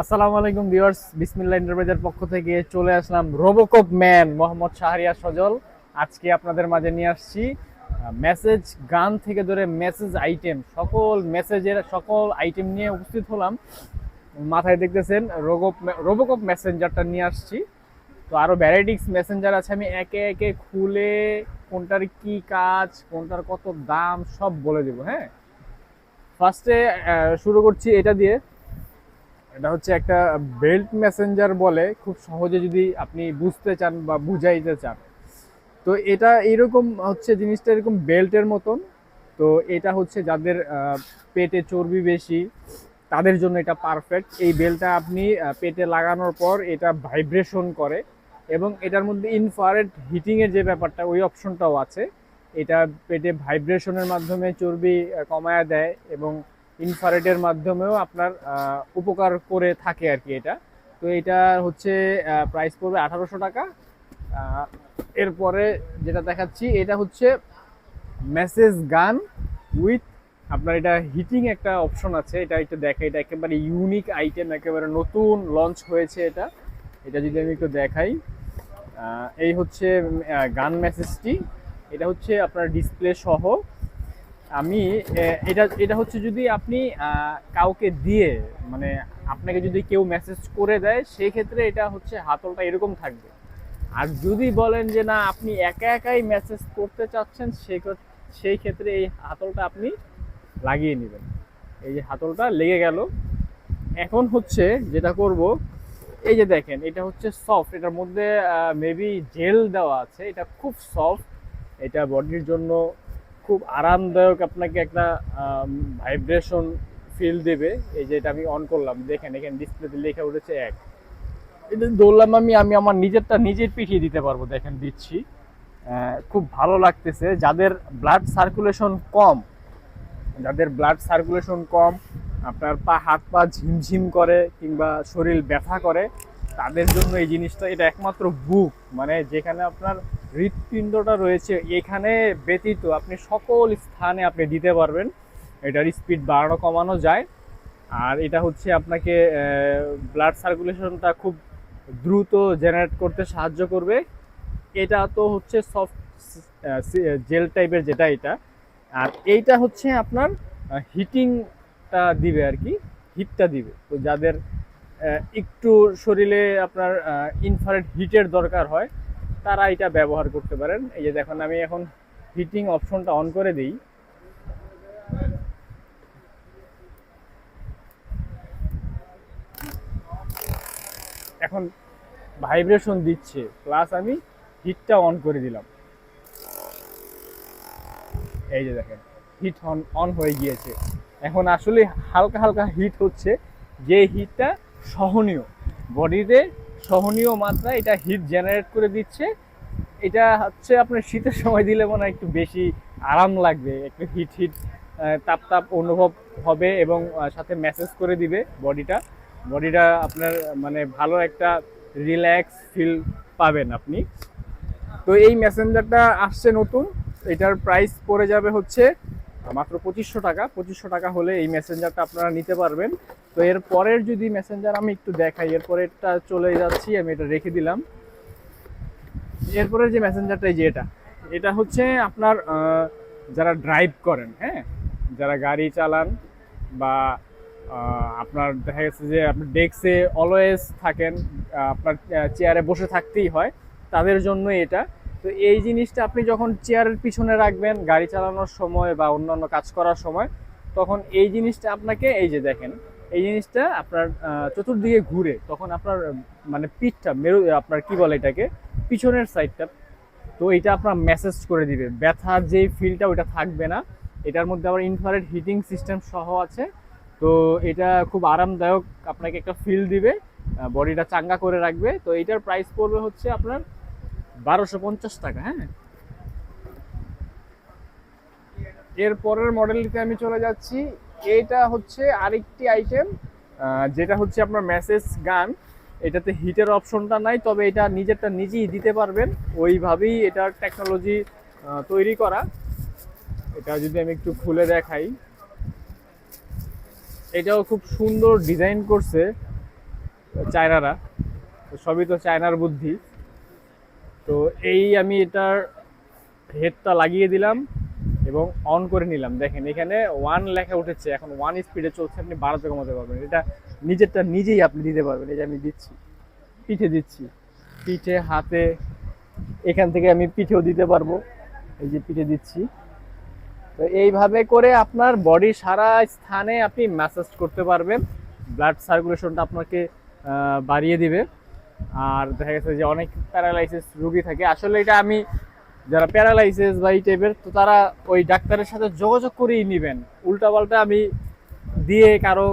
আসসালামু আলাইকুম ভিউয়ার্স, বিসমিল্লাহ এন্টারপ্রাইজের পক্ষ থেকে চলে আসলাম রোবোকপ ম্যান মোহাম্মদ শাহরিয়া সজল। আজকে আপনাদের মাঝে নিয়ে আসছি মেসেজ গান থেকে ধরে মেসেজ আইটেম সকল মেসেজের সকল আইটেম নিয়ে উপস্থিত হলাম। মাথায় দেখতেছেন রোগোপ রোবোকপ মেসেঞ্জারটা নিয়ে আসছি। তো আরও ভ্যারাইটিক্স মেসেঞ্জার আছে, আমি একে একে খুলে কোনটার কি কাজ, কোনটার কত দাম, সব বলে দেবো হ্যাঁ? ফার্স্টে শুরু করছি এটা দিয়ে। এটা হচ্ছে একটা বেল্ট মেসেঞ্জার বলে, খুব সহজে যদি আপনি বুঝতে চান বা বুঝাইতে চান। তো এটা এরকম হচ্ছে জিনিসটা, এরকম বেল্টের মতন। তো এটা হচ্ছে যাদের পেটে চর্বি বেশি, তাদের জন্য এটা পারফেক্ট এই বেলটা আপনি পেটে লাগানোর পর এটা ভাইব্রেশন করে এবং এটার মধ্যে ইনফ্রারেড হিটিংয়ের যে ব্যাপারটা, ওই অপশনটাও আছে। এটা পেটে ভাইব্রেশনের মাধ্যমে চর্বি কমায়া দেয় এবং ইনফ্রারেডের মাধ্যমেও আপনার উপকার করে থাকে আর কি এটা। তো এটা হচ্ছে প্রাইস পড়বে আঠারোশো টাকা। এরপরে যেটা দেখাচ্ছি, এটা হচ্ছে মেসেজ গান উইথ আপনার এটা হিটিং একটা অপশন আছে। এটা একটু দেখে, এটা একেবারে ইউনিক আইটেম একেবারে নতুন লঞ্চ হয়েছে এটা। এটা যদি আমি একটু দেখাই এই হচ্ছে গান মেসেজটি এটা হচ্ছে আপনার ডিসপ্লে সহ আমি এটা এটা হচ্ছে যদি আপনি কাউকে দিয়ে মানে আপনাকে যদি কেউ মেসেজ করে দেয় সেই ক্ষেত্রে এটা হচ্ছে হাতলটা এরকম থাকবে। আর যদি বলেন যে না, আপনি একা একাই মেসেজ করতে চাচ্ছেন ক্ষেত- সেই ক্ষেত্রে এই হাতলটা আপনি লাগিয়ে নেবেন। এই যে হাতলটা লেগে গেল। এখন হচ্ছে যেটা করব, এই যে দেখেন, এটা হচ্ছে সফট এটার মধ্যে মেবি জেল দেওয়া আছে। এটা খুব সফট এটা বডির জন্য খুব আরামদায়ক আপনাকে একটা ভাইব্রেশন ফিল দেবে। এই যে এটা আমি অন করলাম, দেখেন, এখানে ডিসপ্লেতে লেখা উঠেছে এক। এটা দৌড়লাম আমি আমি আমার নিজেরটা নিজের পিঠিয়ে দিতে পারব, দেখেন দিচ্ছি। খুব ভালো লাগতেছে। যাদের ব্লাড সার্কুলেশন কম, যাদের ব্লাড সার্কুলেশন কম, আপনার পা, হাত, পা ঝিমঝিম করে কিংবা শরীর ব্যথা করে, তাদের জন্য এই জিনিসটা এটা একমাত্র বুক মানে যেখানে আপনার হৃৎপিণ্ডটা রয়েছে এখানে ব্যতীত আপনি সকল স্থানে আপনি দিতে পারবেন। এটার স্পিড বাড়ানো কমানো যায়। আর এটা হচ্ছে আপনাকে ব্লাড সার্কুলেশনটা খুব দ্রুত জেনারেট করতে সাহায্য করবে। এটা তো হচ্ছে সফট জেল টাইপের যেটা এটা। আর এইটা হচ্ছে আপনার হিটিংটা দিবে আর কি হিটটা দিবে। তো যাদের একটু শরীরে আপনার ইনফ্রারেড হিটের দরকার হয় তারা এটা ব্যবহার করতে পারেন। এই যে দেখুন, আমি এখন হিটিং অপশনটা অন করে দিই। এখন ভাইব্রেশন দিচ্ছে প্লাস আমি হিটটা অন করে দিলাম। এই যে দেখেন হিট অন অন হয়ে গিয়েছে। এখন আসলে হালকা হালকা হিট হচ্ছে, যে হিটটা সহনীয়। বডিতে সহনীয় মাত্রা, এটা হিট জেনারেট করে দিচ্ছে। এটা হচ্ছে আপনার শীতের সময় দিলে মনে একটু বেশি আরাম লাগবে, একটু হিট হিট তাপ তাপ অনুভব হবে এবং সাথে ম্যাসেজ করে দিবে বডিটা। বডিটা আপনার মানে ভালো একটা রিল্যাক্স ফিল পাবেন আপনি। তো এই মেসেঞ্জারটা আসছে নতুন, এটার প্রাইস পড়ে যাবে হচ্ছে মাত্র পঁচিশশো টাকা। পঁচিশশো টাকা হলে এই মেসেঞ্জারটা আপনারা নিতে পারবেন। তো এর পরের যদি মেসেঞ্জার আমি একটু দেখাই, এর পরেরটা চলে যাচ্ছি, আমি এটা রেখে দিলাম। এরপরে যে মেসেঞ্জারটা যে এটা এটা হচ্ছে আপনার যারা ড্রাইভ করেন হ্যাঁ? যারা গাড়ি চালান বা আপনার দেখা গেছে যে আপনি ডেস্কে অলওয়েজ থাকেন আপনার চেয়ারে বসে থাকতেই হয়, তাদের জন্য এটা। তো এই জিনিসটা আপনি যখন চেয়ারের পিছনে রাখবেন, গাড়ি চালানোর সময় বা অন্যান্য কাজ করার সময়, তখন এই জিনিসটা আপনাকে, এই যে দেখেন, এই জিনিসটা আপনার চতুর্দিকে ঘুরে, তখন আপনার মানে পিঠটা মেরু, আপনার কি বলে এটাকে, পিছনের সাইডটা তো এটা আপনার মেসেজ করে দিবে। ব্যথার যে ফিলটা ওটা থাকবে না। এটার মধ্যে আবার ইনফ্রারেড হিটিং সিস্টেম সহ আছে। তো এটা খুব আরামদায়ক, আপনাকে একটা ফিল দিবে বডিটা চাঙ্গা করে রাখবে। তো এটার প্রাইস পড়বে হচ্ছে আপনার বারোশো পঞ্চাশ টাকা হ্যাঁ? এর পরের মডেলটিতে আমি চলে যাচ্ছি। এটা হচ্ছে আরেকটি আইটেম যেটা হচ্ছে আপনার মেসেজ গান। এটাতে হিটের অপশনটা নাই, তবে এটা নিজেরটা নিজেই দিতে পারবেন। ওইভাবেই এটার টেকনোলজি তৈরি করা। এটা যদি আমি একটু খুলে দেখাই। এটাও খুব সুন্দর ডিজাইন করছে চায়নারা। সবই তো চায়নার বুদ্ধি। তো এই আমি এটার হেডটা লাগিয়ে দিলাম এবং অন করে নিলাম। দেখেন, এখানে ওয়ান লেখা উঠেছে, এখন ওয়ান স্পিডে চলছে, আপনি বাড়াতে কমাতে পারবেন এটা নিজেরটা নিজেই আপনি দিতে পারবেন, এই যে আমি দিচ্ছি, পিঠে দিচ্ছি। পিঠে, হাতে, এখান থেকে আমি পিঠেও দিতে পারব, এই যে পিঠে দিচ্ছি। তো এইভাবে করে আপনার বডি সারা স্থানে আপনি ম্যাসাজ করতে পারবেন ব্লাড সার্কুলেশনটা আপনাকে বাড়িয়ে দিবে। আর দেখা গেছে যে অনেক প্যারালাইসিস রুগী থাকে। আসলে এটা আমি যারা প্যারালাইসিস বা এই টাইপের তো তারা ওই ডাক্তারের সাথে যোগাযোগ করেই নেবেন। উল্টাপাল্টা আমি দিয়ে কারও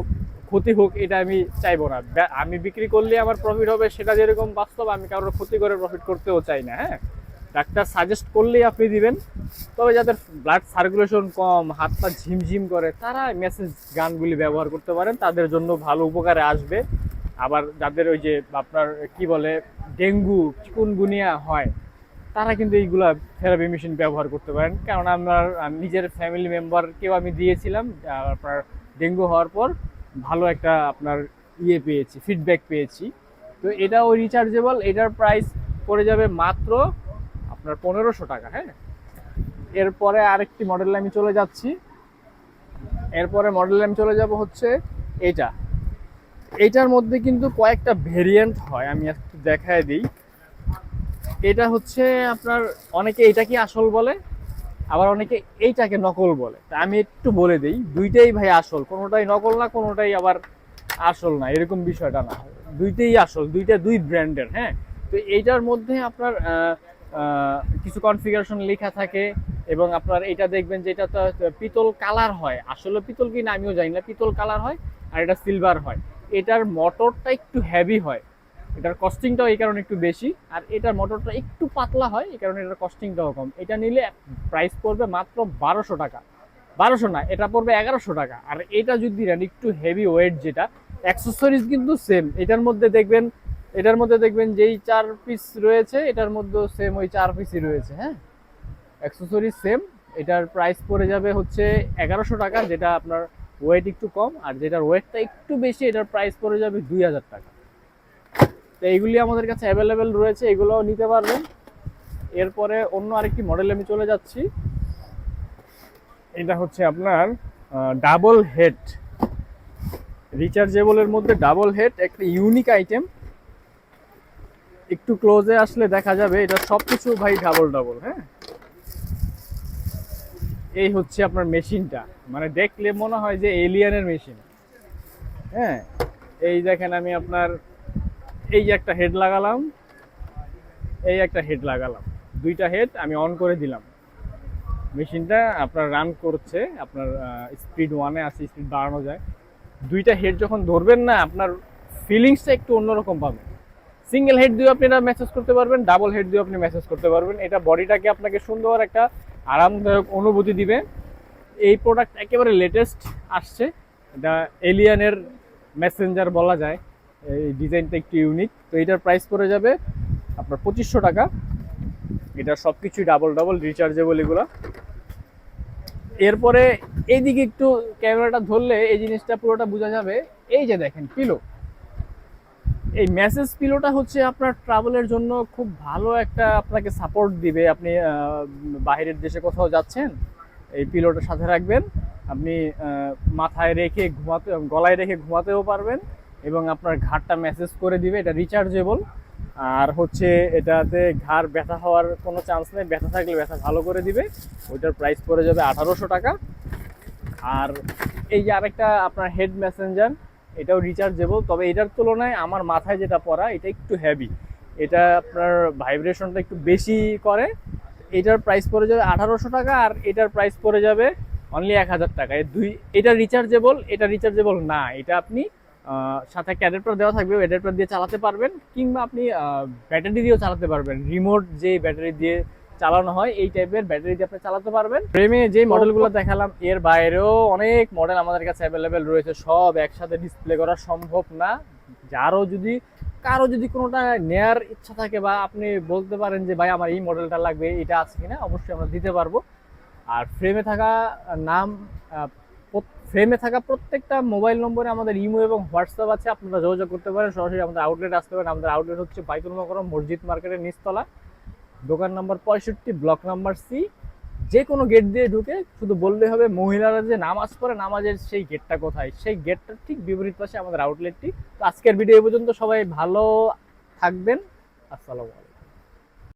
ক্ষতি হোক, এটা আমি চাইব না। আমি বিক্রি করলে আমার প্রফিট হবে, সেটা যেরকম বাস্তব, আমি কারোর ক্ষতি করে প্রফিট করতেও চাই না হ্যাঁ? ডাক্তার সাজেস্ট করলেই আপনি দিবেন। তবে যাদের ব্লাড সার্কুলেশন কম, হাত পা ঝিমঝিম করে, তারা মেসেজ গানগুলি ব্যবহার করতে পারেন। তাদের জন্য ভালো উপকারে আসবে। আবার যাদের ওই যে আপনার কি বলে, ডেঙ্গু, চিকুনগুনিয়া হয়, তারা কিন্তু এইগুলা থেরাপি মেশিন ব্যবহার করতে পারেন। কারণ আমার নিজের ফ্যামিলি মেম্বারকেও আমি দিয়েছিলাম আপনার ডেঙ্গু হওয়ার পর ভালো একটা আপনার ইয়ে পেয়েছি ফিডব্যাক পেয়েছি। তো এটাও রিচার্জেবল এটার প্রাইস পড়ে যাবে মাত্র আপনার পনেরোশো টাকা হ্যাঁ? এরপরে আরেকটি মডেলে আমি চলে যাচ্ছি। এরপরে মডেলে আমি চলে যাব হচ্ছে এটা। এটার মধ্যে কিন্তু কয়েকটা ভেরিয়েন্ট হয়, আমি একটু দেখায় দিই। এটা হচ্ছে আপনার, অনেকে এটাকে আসল বলে, আবার অনেকে এইটাকে নকল বলে। তা আমি একটু বলে দিই, দুইটাই ভাই আসল, কোনোটাই নকল না, কোনোটাই আবার আসল না, এরকম বিষয়টা না। দুইটাই আসল, দুইটা দুই ব্র্যান্ডের হ্যাঁ? তো এইটার মধ্যে আপনার কিছু কনফিগারেশন লেখা থাকে, এবং আপনার এটা দেখবেন যে এটা তো পিতল কালার হয়। আসলে পিতল কি না, আমিও জানি না, পিতল কালার হয়, আর এটা সিলভার হয়। এটার মোটরটা একটু হেভি হয়। এটার কস্টিংটাও এই কারণে একটু বেশি। আর এটার মোটরটা একটু পাতলা হয়, এই কারণে এটার কস্টিংটাও কম। এটা নিলে প্রাইস পড়বে মাত্র বারোশো টাকা। বারোশো না, এটা পড়বে এগারোশো টাকা। আর এটা যদি নেন, একটু হেভি ওয়েট যেটা অ্যাক্সেসরিজ কিন্তু সেম এটার মধ্যে দেখবেন, এটার মধ্যে দেখবেন যেই চার পিস রয়েছে, এটার মধ্যেও সেম ওই চার পিসই রয়েছে হ্যাঁ? অ্যাক্সেসরিজ সেম এটার প্রাইস পড়ে যাবে হচ্ছে এগারোশো টাকা, যেটা আপনার ওয়েট একটু কম, আর যেটার ওয়েটটা একটু বেশি, এটার প্রাইস পড়ে যাবে দুই হাজার টাকা। তো এইগুলি আমাদের কাছে অ্যাভেলেবেল রয়েছে, এগুলোও নিতে পারবেন। এরপরে অন্য আরেকটি মডেল আমি চলে যাচ্ছি। এটা হচ্ছে আপনার ডাবল হেড রিচার্জেবলের মধ্যে ডাবল হেড একটা ইউনিক আইটেম একটু ক্লোজে আসলে দেখা যাবে, এটা সব কিছু ভাই ডাবল ডাবল হ্যাঁ? এই হচ্ছে আপনার মেশিনটা। মানে দেখলে মনে হয় যে এলিয়ানের মেশিন। হ্যাঁ এই দেখেন আমি আপনার এই যে একটা হেড লাগালাম, এই একটা হেড লাগালাম। দুইটা হেড আমি অন করে দিলাম। মেশিনটা আপনার রান করছে, আপনার স্পিড ওয়ানে আছে স্পিড বাড়ানো যায়। দুইটা হেড যখন ধরবেন না, আপনার ফিলিংসটা একটু অন্যরকম পাবেন। সিঙ্গেল হেড দিয়ে আপনি এটা মেসেজ করতে পারবেন ডাবল হেড দিয়ে আপনি মেসেজ করতে পারবেন। এটা বডিটাকে আপনাকে সুন্দর একটা আরামদায়ক অনুভূতি দিবে। এই প্রোডাক্ট একেবারে লেটেস্ট আসছে। এটা এলিয়ানের মেসেঞ্জার বলা যায়। এই ডিজাইনটা একটু ইউনিক তো এটার প্রাইস পড়ে যাবে আপনার পঁচিশশো টাকা। এটা সব কিছুই ডাবল ডাবল রিচার্জেবল এগুলো। এরপরে এইদিকে একটু ক্যামেরাটা ধরলে এই জিনিসটা পুরোটা বোঝা যাবে। এই যে দেখেন পিলো এই মেসেজ পিলোটা হচ্ছে আপনার ট্রাভেলের জন্য খুব ভালো একটা আপনাকে সাপোর্ট দিবে। আপনি বাইরের দেশে কোথাও যাচ্ছেন, এই পিলোটা সাথে রাখবেন। আপনি মাথায় রেখে ঘুমাতে, গলায় রেখে ঘুমাতেও পারবেন এবং আপনার ঘাড়টা মেসেজ করে দিবে, এটা রিচার্জেবল আর হচ্ছে এটাতে ঘাড় ব্যথা হওয়ার কোনো চান্স নেই, ব্যথা থাকলে ব্যথা ভালো করে দিবে। ওইটার প্রাইস পড়ে যাবে আঠারোশো টাকা। আর এই যে আরেকটা আপনার হেড মেসেঞ্জার এটাও রিচার্জেবল তবে এটার তুলনায় আমার মাথায় যেটা পরা এটা একটু হেভি এটা আপনার ভাইব্রেশনটা একটু বেশি করে। এটার প্রাইস পড়ে যাবে আঠারোশো টাকা আর এটার প্রাইস পড়ে যাবে অনলি এক হাজার টাকা। দুই, এটা রিচার্জেবল এটা রিচার্জেবল না। এটা আপনি সাথে একটা দেওয়া থাকবে অ্যাডাপ্টার দিয়ে চালাতে পারবেন, কিংবা আপনি ব্যাটারি দিয়েও চালাতে পারবেন। রিমোট যে ব্যাটারি দিয়ে চালানো হয় এই টাইপের ব্যাটারি দিয়ে আপনি চালাতে পারবেন। ফ্রেমে যে মডেলগুলো দেখালাম এর বাইরেও অনেক মডেল আমাদের কাছে অ্যাভেলেবেল রয়েছে সব একসাথে ডিসপ্লে করা সম্ভব না। যারও যদি কারও যদি কোনোটা নেয়ার ইচ্ছা থাকে বা আপনি বলতে পারেন যে ভাই আমার এই মডেলটা লাগবে এটা আছে কিনা? অবশ্যই আমরা দিতে পারব। আর ফ্রেমে থাকা নাম ফ্রেমে থাকা প্রত্যেকটা মোবাইল নম্বরে আমাদের ইমো এবং হোয়াটসঅ্যাপ আছে আপনারা যোগাযোগ করতে পারেন। সরাসরি আমাদের আউটলেট আসতে পারেন। আমাদের আউটলেট হচ্ছে বাইতুল মকরম মসজিদ মার্কেটের নিচতলা। দোকান নাম্বার পঁয়ষট্টি, ব্লক নাম্বার সি। যে কোনো গেট দিয়ে ঢুকে শুধু বললে হবে, মহিলারা যে নামাজ পড়ে, নামাজের সেই গেটটা কোথায়? সেই গেটটার ঠিক বিপরীত পাশে আমাদের আউটলেটটি তো আজকের ভিডিও পর্যন্ত সবাই ভালো থাকবেন। আসসালামু আলাইকুম।